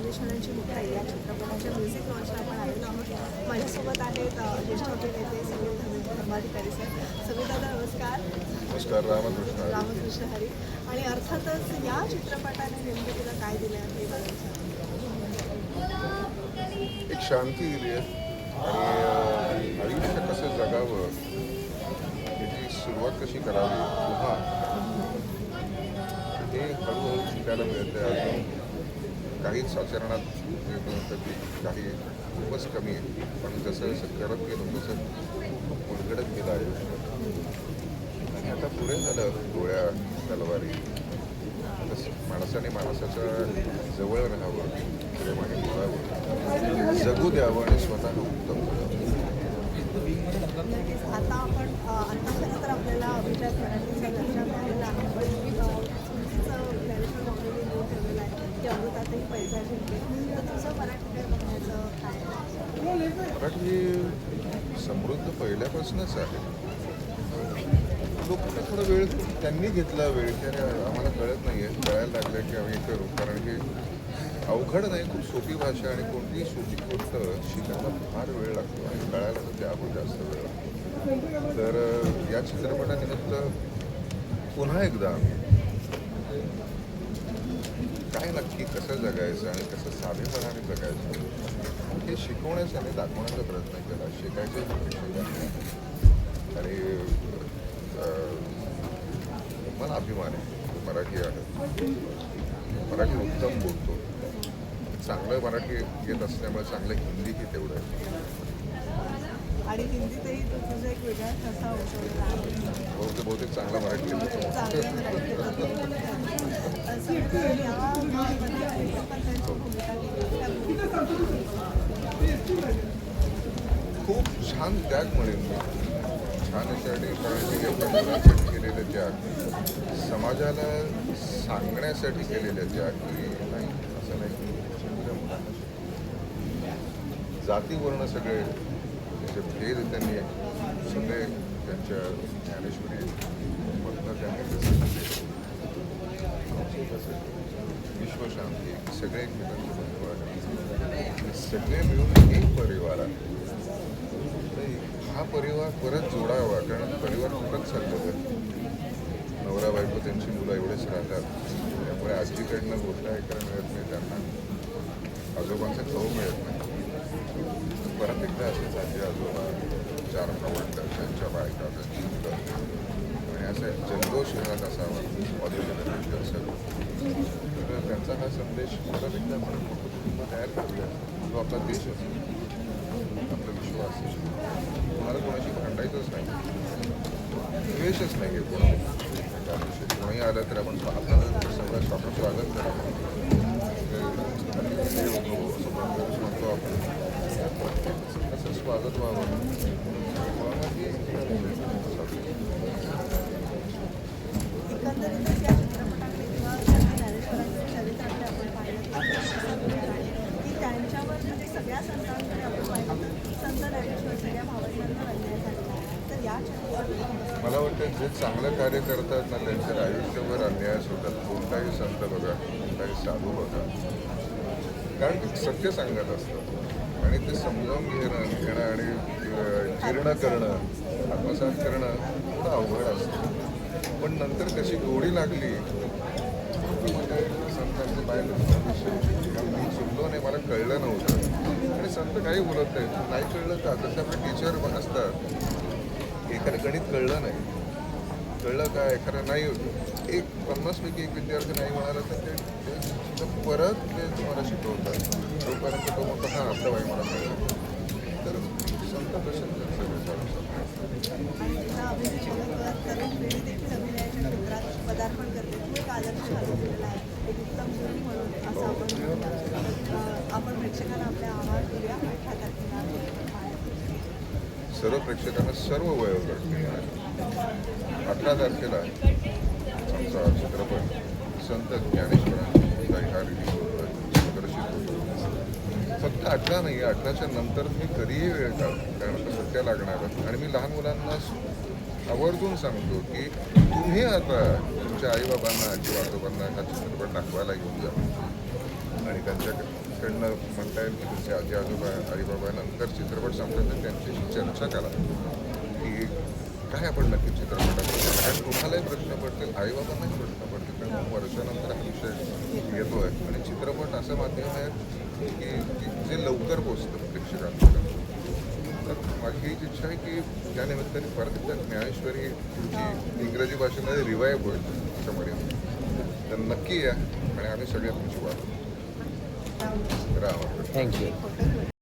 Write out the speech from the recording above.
ज्ञानेश्वरांची मुक्ताई या चित्रपटाच्या म्युझिक लॉन्चला आपण आलेलो आहोत. माझ्यासोबत आहेत ज्येष्ठ अभिनेते धर्म- धर्माधिकारी सर दादा नमस्कार. नमस्कार रामकृष्ण. रामकृष्ण हरी. आणि अर्थातच या चित्रपटाने नेमकं तुला काय दिलं आहे. सांग. एक शांती दिली आहे. आणि आयुष्य कसं जगावं त्याची सुरुवात कशी करावी पुन्हा हे हळूहळू शिकायला मिळतं काही काहीच आचरणात काही खूपच कमी आहे. पण जसं जसं करत गेलो तसं खूप उलगडत गेलं आहे. आणि आता पुढे झालं गोळ्या तलवारी. माणसाने माणसाच्या जवळ राहावं प्रेमाने बोलावं. जगू द्यावं आणि स्वतः उत्तम करावं आता आपण अ, आता खरं तर आपल्याला अभिजात मराठीचा दर्जा मिळालेला आहे पण अ, चुकीचं ज्ञानेश्वर माऊलीने लिहून ठेवलेलं आहे की अमृतातही पैसा जिंकले तर तुझं मराठीकडे बघण्याचं काय आहे? मराठी समृद्ध पहिल्यापासूनच आहे. लोकांना थोडा वेळ त्यांनी घेतला वेळ की अरे आम्हाला कळत नाही आहे कळायला लागलं की आम्ही हे करू कारण की अवघड नाही खूप सोपी भाषा आणि कोणतीही सोपी गोष्ट शिकायला फार वेळ लागतो आणि कळायला तर त्याहून जास्त वेळ लागतो. तर या चित्रपटानिमित्त पुन्हा एकदा काय नक्की कसं जगायचं आणि कसं साधेपणाने जगायचं? हे शिकवण्याचा आणि दाखवण्याचा प्रयत्न केला. शिकायचा शिकायचे आणि मला अभिमान आहे. मराठी आहे. मराठी उत्तम बोलतो. चांगलं मराठी येत असल्यामुळे चांगलं हिंदीही तेवढं आहे. आणि हिंदीतही तू तुझा एक वेगळा ठसा उमटवलेला आहे. बहुतेक चांगला मराठी खूप छान त्याग म्हणेन मी छान याच्यासाठी कारण की एवढ्या मुलांसाठी केलेले त्याग. समाजाला सांगण्यासाठी केलेले त्याग. की नाही असं नाही. शिकवलं. जातीवर्ण सगळे म्हणजे जे भेद त्यांनी सगळे त्यांच्या ज्ञानेश्वरी विश्वशांती सगळे एकमेकांचे परिवार सगळे मिळून एक परिवार आहे. तर हा परिवार परत जोडावा कारण परिवार खूपच चाललेलं आहे. नवरा बायको त्यांची मुलं एवढेच राहतात. त्यामुळे आजीकडनं गोष्ट ऐकायला मिळत नाही त्यांना आजोबांचा खाऊ मिळत नाही. परत एकदा असेच आजी आजोबा चार भावंड त्यांच्या बायका त्यांची मुलं. आणि असं जल्लोष घरात असावा ऑलिव्हिजन असावं तर त्यांचा हा संदेश परत एकदा आपण मोठं कुटुंब तयार करूया जो आपला देश असेल आपला विश्वास असेल कोणाला कोणाशी भांडायचंच नाही. द्वेषच नाही आहे कोणा कोणी आलं तर आपण आपल्याला सगळं आपण स्वागत करावं आपण असं स्वागत व्हावं एकंदरीतच या चित्रपटाकडे किंवा ज्ञानेश्वरांच्या चरित्राकडे आपण पाहिलं की त्यांच्यावर म्हणजे सगळ्या संतांकडे आपण पाहिलं तर संत ज्ञानेश्वर सगळ्या भावंडांवर अन्याय झालेला आहे तर या चित्रपटात मला वाटतं जे चांगलं कार्य करतात ना त्यांच्या आयुष्यभर अन्यायच होतात. कोणताही संत बघा कोणताही साधू बघा. कारण ते सत्य सांगत असतात. आणि ते समजावून घेणं घेणं आणि जीर्ण करणं आत्मसात करणं थोडं अवघड असतं. पण नंतर कशी गोडी लागली म्हणजे संतांचं पाहिलं मी चुकलो नाही मला कळलं नव्हतं. आणि संत काही बोलत नाही नाही कळलं का? जसं आपले टीचर असतात एखादं गणित कळलं नाही. कळलं का खरं नाही एक पन्नासपैकी एक विद्यार्थी नाही म्हणाला तर ते ते परत ते तुम्हाला शिकवतात. तोपर्यंत तो म्हणतो हां आपलं बाई मला कळलं तर संत कसे सगळे चालू आहे. म्हणून असं आपण आपण प्रेक्षकांना आपल्या आवाज देऊया अठरा तारखेला सर्व प्रेक्षकांना सर्व वयोगट अठरा तारखेला आमचा चित्रपट संत ज्ञानेश्वरांची काही हा रिलीज होतो प्रदर्शित होतो फक्त अठरा नाही अठराच्या नंतर मी कधीही वेळ काढ कारण आता सुट्ट्या लागणार आणि मी लहान मुलांना आवर्जून सांगतो की तुम्ही आता तुमच्या आईबाबांना किंवा आजोबांना हा चित्रपट दाखवायला घेऊन जा. आणि त्यांच्याकडे त्यांच्याकडनं म्हणता येईल की तुमचे आजी आजोबा आईबाबा नंतर चित्रपट संपल्यानंतर त्यांच्याशी चर्चा करा. की काय आपण नक्की चित्रपटामध्ये कारण तुम्हालाही प्रश्न पडतील आईबाबांनाही प्रश्न पडतील. कारण खूप वर्षानंतर हा विषय येतो आहे आणि चित्रपट असं माध्यम आहे की जे लवकर पोचतं प्रेक्षकांपर्यंत. तर माझी हीच इच्छा आहे की त्या निमित्ताने परत एकदा ज्ञानेश्वरी तुमची इंग्रजी भाषेमध्ये रिवाईव्ह होईल. त्याच्यामध्ये. तर नक्की या आणि आम्ही सगळे तुमची वाट Thank you.